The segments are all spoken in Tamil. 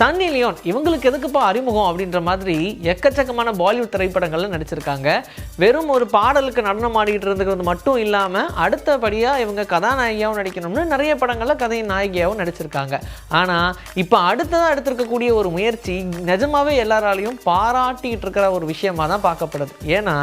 சன்னி லியோன் இவங்களுக்கு எதுக்குப்பா அறிமுகம் அப்படின்ற மாதிரி எக்கச்சக்கமான பாலிவுட் திரைப்படங்களில் நடிச்சிருக்காங்க. வெறும் ஒரு பாடலுக்கு நடனம் ஆடிக்கிட்டு இருந்தது மட்டும் இல்லாமல் அடுத்தபடியாக இவங்க கதாநாயகியாகவும் நடிக்கணும்னு நிறைய படங்களில் கதையின் நாயகியாகவும் நடிச்சிருக்காங்க. ஆனால் இப்போ அடுத்ததாக எடுத்திருக்கக்கூடிய ஒரு முயற்சி நிஜமாகவே எல்லாராலையும் பாராட்டிக்கிட்டு இருக்கிற ஒரு விஷயமா தான் பார்க்கப்படுது. ஏன்னா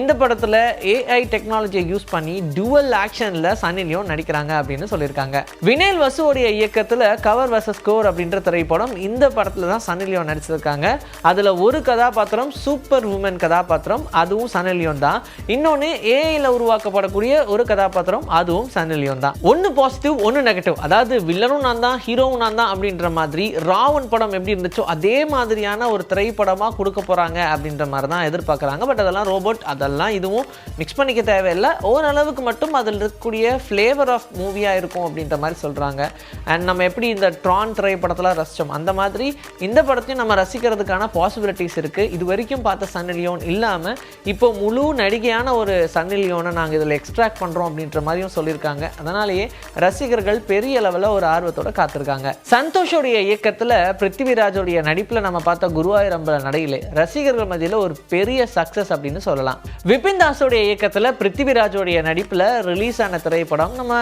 இந்த படத்தில் ஏஐ டெக்னாலஜியை யூஸ் பண்ணி டுவல் ஆக்ஷனில் சன்னி லியோன் நடிக்கிறாங்க அப்படின்னு சொல்லியிருக்காங்க. வினேல் வசுவோடைய இயக்கத்தில் கவர் வர்சஸ் ஸ்கோர் அப்படின்ற திரைப்படம் இந்த படத்தில் தான் சன்னி லியோன் நடிச்சிருக்காங்க. அதில் ஒரு கதாபாத்திரம் சூப்பர் உமன் கதாபாத்திரம் அதுவும் சன்னி லியோன் தான். இன்னொன்று ஏஐயில் உருவாக்கப்படக்கூடிய ஒரு கதாபாத்திரம் அதுவும் சன்னி லியோன் தான். ஒன்று பாசிட்டிவ் ஒன்று நெகட்டிவ் அதாவது வில்லனும் நான் தான் ஹீரோவும் நான் தான் அப்படின்ற மாதிரி ராவன் படம் எப்படி இருந்துச்சோ அதே மாதிரியான ஒரு திரைப்படமாக கொடுக்க போகிறாங்க அப்படின்ற மாதிரி தான் எதிர்பார்க்குறாங்க. பட் அதெல்லாம் ரோபோட் அதெல்லாம் இதுவும் மிக்ஸ் பண்ணிக்க தேவையில்லை. ஓரளவுக்கு மட்டும் அதில் இருக்கக்கூடிய ஃப்ளேவர் ஆஃப் மூவியாக இருக்கும் அப்படின்ற மாதிரி சொல்கிறாங்க அண்ட் நம்ம எப்படி இந்த ட்ரான் திரைப்படத்தில் ரசித்தோம் அந்த மாதிரி இந்த படத்தையும் நம்ம ரசிக்கிறதுக்கான பாசிபிலிட்டிஸ் இருக்குது இது வரைக்கும் பார்த்த சன்னி லியோன் இல்லாமல் இப்போ முழு நடிகையான ஒரு சன்னி லியோனை நாங்கள் இதில் எக்ஸ்ட்ராக்ட் பண்ணுறோம் அப்படின்ற மாதிரியும் சொல்லியிருக்காங்க. அதனாலேயே ரசிகர்கள் பெரிய அளவில் ஒரு ஆர்வத்தோட காத்திருக்காங்க. சந்தோஷோடைய இயக்கத்தில் பிருத்திவிராஜோடைய நடிப்பில் நம்ம பார்த்த குருவாயிரம்பல நடையிலே ரசிகர்கள் மத்தியில் ஒரு பெரிய சக்ஸஸ் அப்படின்னு சொல்லலாம். விபின் தாஸோடைய இயக்கத்தில் பிருத்திவிராஜோடைய நடிப்பில் ரிலீஸ் ஆன திரைப்படம் நம்ம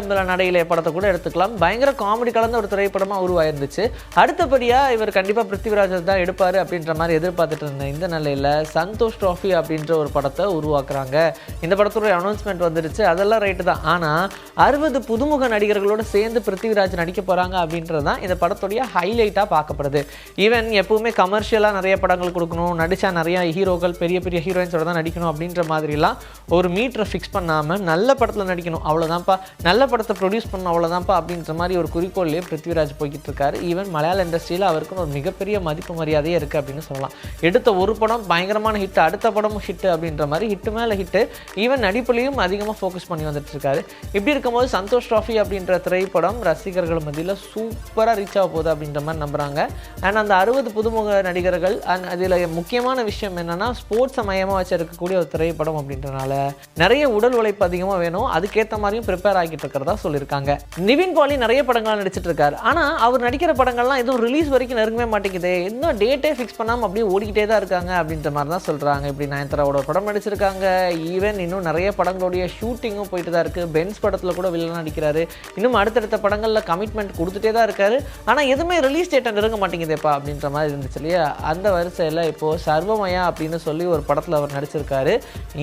இந்த நடையிலே படத்தை கூட எடுத்துக்கலாம். பயங்கர காமெடி கலந்த ஒரு திரைப்படமாக உருவாயிருந்துச்சு. அடுத்தபடியாக இவர் கண்டிப்பாக பிருத்திவிராஜ் தான் எடுப்பார் அப்படின்ற மாதிரி எதிர்பார்த்துட்டு இருந்த இந்த நிலையில் சந்தோஷ் ட்ராஃபி அப்படின்ற ஒரு படத்தை உருவாக்குறாங்க. இந்த படத்தோட அனௌன்ஸ்மெண்ட் வந்துருச்சு. அதெல்லாம் ரைட்டு தான். ஆனால் அறுபது புதுமுக நடிகர்களோட சேர்ந்து பிருத்திவிராஜ் நடிக்க போகிறாங்க அப்படின்றது தான் இந்த படத்துடைய ஹைலைட்டாக பார்க்கப்படுது. ஈவன் எப்பவுமே கமர்ஷியலாக நிறைய படங்கள் கொடுக்கணும். நடித்தா நிறைய ஹீரோக்கள் பெரிய பெரிய ஹீரோயின்ஸோட தான் நடிக்கணும் அப்படின்ற மாதிரிலாம் ஒரு மீட்டரை ஃபிக்ஸ் பண்ணாமல் நல்ல படத்தில் நடிக்கணும். அவ்வளோதான்ப்பா நல்ல படத்தை ப்ரொடியூஸ் பண்ணணும். அவ்வளோதான்ப்பா அப்படின்ற மாதிரி ஒரு குறிக்கோள்லேயே பிருத்திவிராஜ் போய்கிட்டு இருக்காரு. ஈவன் மலையாள இண்டஸ்ட்ரியில் அவருக்குன்னு ஒரு மிகப்பெரிய மதிப்பு மரியாதையே இருக்குது அப்படின்னு சொல்லலாம். எடுத்த ஒரு படம் பயங்கரமான ஹிட் அடுத்த படமும் ஹிட் அப்படின்ற மாதிரி ஹிட்டு மேலே ஹிட்டு ஈவன் நடிப்புலையும் அதிகமாக ஃபோக்கஸ் பண்ணி வந்துட்டு இருக்காரு. இப்படி இருக்கும்போது சந்தோஷ் ட்ராஃபி அப்படின்ற திரைப்படம் ரசிகர்கள் மத்தியில் சூப்பராக ரீச் ஆக போகுது அப்படின்ற மாதிரி நம்புகிறாங்க அண்ட் அந்த அறுபது புதுமுக நடிகர்கள் அண்ட் அதில் முக்கியமான விஷயம் என்னென்னா ஸ்போர்ட்ஸை மையமாக வச்சிருக்கக்கூடிய ஒரு திரைப்படம் அப்படின்றனால நிறைய உடல் உழைப்பு அதிகமாக வேணும். அதுக்கேற்ற மாதிரியும் ப்ரிப்பேர் ஆகிட்டு இருக்கிறதா சொல்லியிருக்காங்க. நிவின் பாலி நிறைய படங்கள் நடிச்சிட்டு இருக்காரு. ஆனால் அவர் நடிக்கிற படம் படங்கள்லாம் எதுவும் ரிலீஸ் வரைக்கும் நெருங்கவே மாட்டேங்குது. இன்னும் டேட்டே ஃபிக்ஸ் பண்ணாமல் அப்படியே ஓடிக்கிட்டே தான் இருக்காங்க அப்படின்ற மாதிரி தான் சொல்கிறாங்க இப்படி நயன்தாராவோட படம் நடிச்சிருக்காங்க. ஈவன் இன்னும் நிறைய படங்களுடைய ஷூட்டிங்கும் போயிட்டு தான் இருக்குது பென்ஸ் படத்தில் கூட வில்லன் நடிக்கிறாரு. இன்னும் அடுத்தடுத்த படங்களில் கமிட்மெண்ட் கொடுத்துட்டே தான் இருக்காரு. ஆனால் எதுவுமே ரிலீஸ் டேட்டை நெருங்க மாட்டேங்குதேப்பா அப்படின்ற மாதிரி இருந்துச்சு இல்லையா? அந்த வரிசையில் இப்போது சர்வமயா அப்படின்னு சொல்லி ஒரு படத்தில் அவர் நடிச்சிருக்காரு.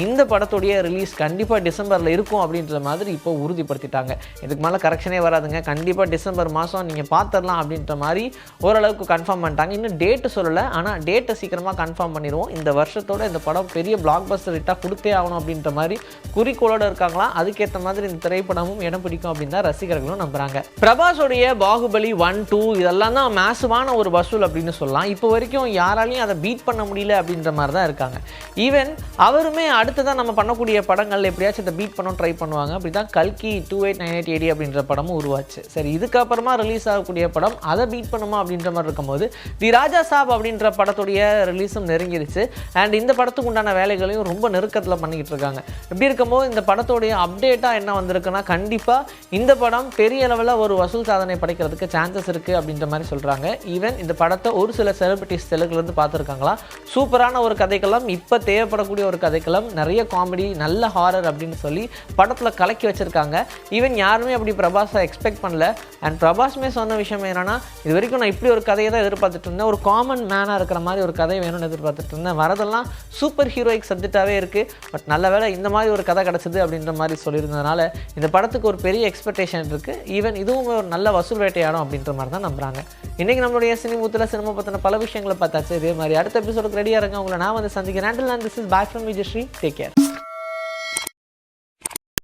இந்த படத்துடைய ரிலீஸ் கண்டிப்பாக டிசம்பரில் இருக்கும் அப்படின்ற மாதிரி இப்போ உறுதிப்படுத்திட்டாங்க. இதுக்கு மேலே கரெக்ஷனே வராதுங்க. கண்டிப்பாக டிசம்பர் மாதம் நீங்கள் பார்த்துடலாம் அப்படின்ற மாதிரி ஓரளவுக்கு கன்ஃபார்ம் பண்ணிட்டாங்க. இன்னும் டேட்டு சொல்லலை. ஆனால் டேட்டை சீக்கிரமாக கன்ஃபார்ம் பண்ணிடுவோம். இந்த வருஷத்தோட இந்த படம் பெரிய பிளாக் பஸ்டர் ஹிட்டாக கொடுத்தே ஆகணும் அப்படின்ற மாதிரி குறிக்கோளோட இருக்காங்களா? அதுக்கேற்ற மாதிரி இந்த திரைப்படமும் இடம் பிடிக்கும் அப்படின்னு தான் ரசிகர்களும் நம்புறாங்க. பிரபாஸோடைய பாகுபலி ஒன் டூ இதெல்லாம் தான் மேசுவான ஒரு வசூல் அப்படின்னு சொல்லலாம். இப்போ வரைக்கும் யாராலையும் அதை பீட் பண்ண முடியல அப்படின்ற மாதிரி தான் இருக்காங்க. ஈவன் அவருமே அடுத்ததான் நம்ம பண்ணக்கூடிய படங்கள் எப்படியாச்சும் இதை பீட் பண்ண ட்ரை பண்ணுவாங்க. அப்படி தான் கல்கி two eight nine eight eighty அப்படின்ற படமும் உருவாச்சு. சரி இதுக்கப்புறமா ரிலீஸ் ஆகக்கூடிய படம் அதை பீட் பண்ணுமா அப்படின்ற மாதிரி இருக்கும்போது தி ராஜா சாப் அப்படின்ற படத்துடைய ரிலீஸும் நெருங்கிருச்சு. அண்ட் இந்த படத்துக்கு உண்டான வேலைகளையும் ரொம்ப நெருக்கத்தில் பண்ணிக்கிட்டு இருக்காங்க. இப்படி இருக்கும்போது இந்த படத்துடைய அப்டேட்டாக என்ன வந்திருக்குன்னா கண்டிப்பாக இந்த படம் பெரிய அளவில் ஒரு வசூல் சாதனை படைக்கிறதுக்கு சான்சஸ் இருக்குது அப்படின்ற மாதிரி சொல்கிறாங்க ஈவன் இந்த படத்தை ஒரு சில செலிபிரிட்டிஸ் தெலுங்குலேருந்து பார்த்துருக்காங்களா? சூப்பரான ஒரு கதைக்களம் இப்போ தேவைப்படக்கூடிய ஒரு கதைக்களம் நிறைய காமெடி நல்ல ஹாரர் அப்படின்னு சொல்லி படத்தில் கலக்கி வச்சுருக்காங்க. ஈவன் யாருமே அப்படி பிரபாஸை எக்ஸ்பெக்ட் பண்ணல. அண்ட் பிரபாஸ்மே சொன்ன விஷயம் என்னென்னா இது வரைக்கும் நான் இப்படி ஒரு கதையை தான் எதிர்பார்த்துட்டு இருந்தேன். ஒரு காமன் மேனாக இருக்கிற மாதிரி ஒரு கதை வேணும்னு எதிர்பார்த்துட்டு இருந்தேன். வரதெல்லாம் சூப்பர் ஹீரோயிக் சப்ஜெக்டாகவே இருக்குது பட் நல்ல வேலை இந்த மாதிரி ஒரு கதை கிடச்சிது அப்படின்ற மாதிரி சொல்லியிருந்ததுனால இந்த படத்துக்கு ஒரு பெரிய எக்ஸ்பெக்டேஷன் இருக்குது ஈவன் இதுவும் ஒரு நல்ல வசூல் வேட்டையாடும் அப்படின்ற மாதிரி தான் நம்புறாங்க. இன்றைக்கி நம்மளுடைய சினிமூத்தில் சினிமா பற்றின பல விஷயங்களை பார்த்தாச்சு. இதே மாதிரி அடுத்த எபிசோடுக்கு ரெடியாக இருங்க. உங்களை நான் வந்து சந்திக்கிறேன். நான் this is back from Vijayasri take care